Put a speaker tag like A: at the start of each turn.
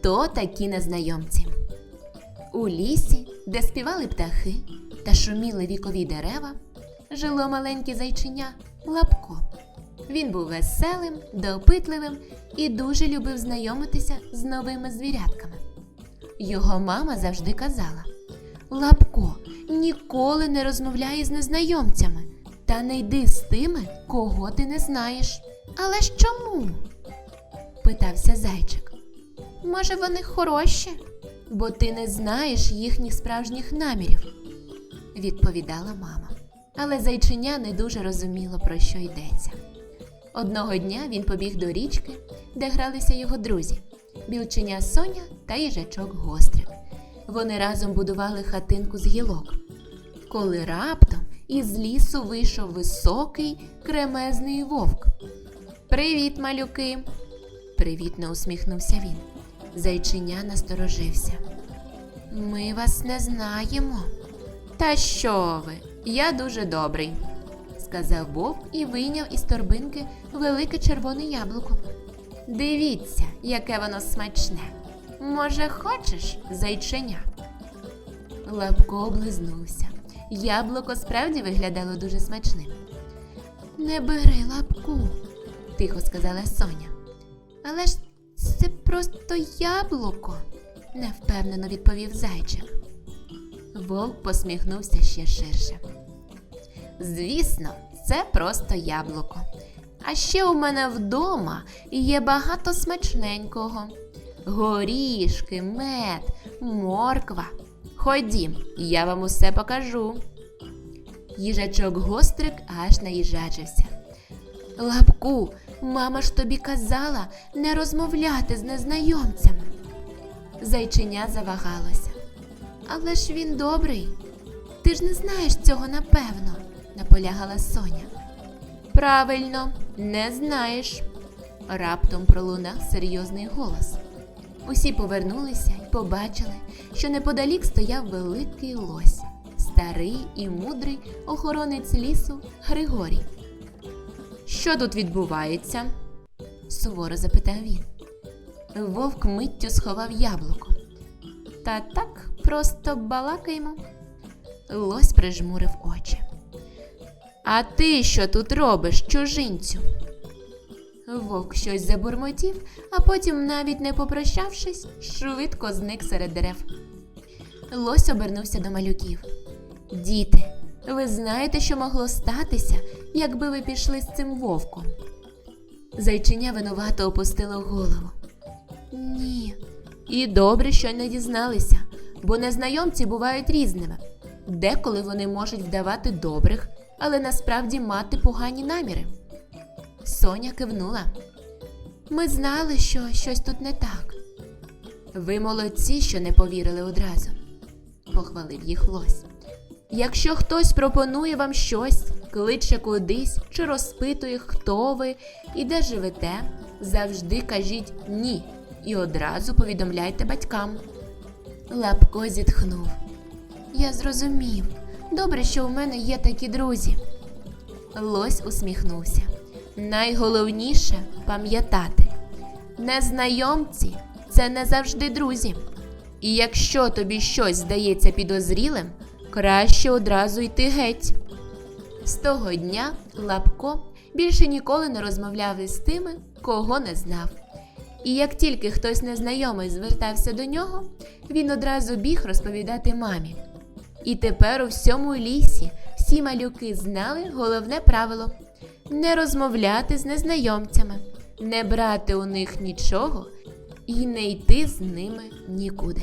A: Хто такі незнайомці? У лісі, де співали птахи та шуміли вікові дерева, жило маленьке зайчиня Лапко. Він був веселим, допитливим і дуже любив знайомитися з новими звірятками. Його мама завжди казала: Лапко, ніколи не розмовляй з незнайомцями та не йди з тими, кого ти не знаєш. Але ж чому? питався зайчик. Може, вони хороші, бо ти не знаєш їхніх справжніх намірів, відповідала мама. Але зайчиня не дуже розуміло, про що йдеться. Одного дня він побіг до річки, де гралися його друзі білченя Соня та їжачок Гострик. Вони разом будували хатинку з гілок. Коли раптом із лісу вийшов високий кремезний вовк. Привіт, малюки! привітно усміхнувся він. Зайчиня насторожився. Ми вас не знаємо. Та що ви? Я дуже добрий, сказав вовк і вийняв із торбинки велике червоне яблуко. Дивіться, яке воно смачне. Може, хочеш, зайченя? Лапко облизнувся. Яблуко справді виглядало дуже смачним. Не бери лапку, тихо сказала Соня. Але ж це просто яблуко, невпевнено відповів зайчик. Вовк посміхнувся ще ширше. Звісно, це просто яблуко. А ще у мене вдома є багато смачненького. Горішки, мед, морква. Ходім, я вам усе покажу. Їжачок гострик аж наїжачився. Лапку, мама ж тобі казала не розмовляти з незнайомцями. Зайчиня завагалося. Але ж він добрий. Ти ж не знаєш цього напевно, наполягала Соня. Правильно, не знаєш. Раптом пролунав серйозний голос. Усі повернулися і побачили, що неподалік стояв великий лось, старий і мудрий охоронець лісу Григорій. Що тут відбувається? суворо запитав він. Вовк миттю сховав яблуко. Та так просто балакаємо. Лось прижмурив очі. А ти що тут робиш, чужинцю? Вовк щось забурмотів, а потім, навіть не попрощавшись, швидко зник серед дерев. Лось обернувся до малюків. Діти, ви знаєте, що могло статися, якби ви пішли з цим вовком? Зайчиня винувато опустило голову. Ні. І добре, що не дізналися, бо незнайомці бувають різними. Деколи вони можуть вдавати добрих, але насправді мати погані наміри. Соня кивнула. Ми знали, що щось тут не так. Ви молодці, що не повірили одразу, похвалив їх лось. Якщо хтось пропонує вам щось, кличе кудись чи розпитує, хто ви і де живете, завжди кажіть ні і одразу повідомляйте батькам. Лапко зітхнув. Я зрозумів. Добре, що у мене є такі друзі. Лось усміхнувся. Найголовніше пам'ятати, незнайомці це не завжди друзі. І якщо тобі щось здається підозрілим, краще одразу йти геть. З того дня Лапко більше ніколи не розмовляв із тими, кого не знав. І як тільки хтось незнайомий звертався до нього, він одразу біг розповідати мамі. І тепер у всьому лісі всі малюки знали головне правило не розмовляти з незнайомцями, не брати у них нічого і не йти з ними нікуди.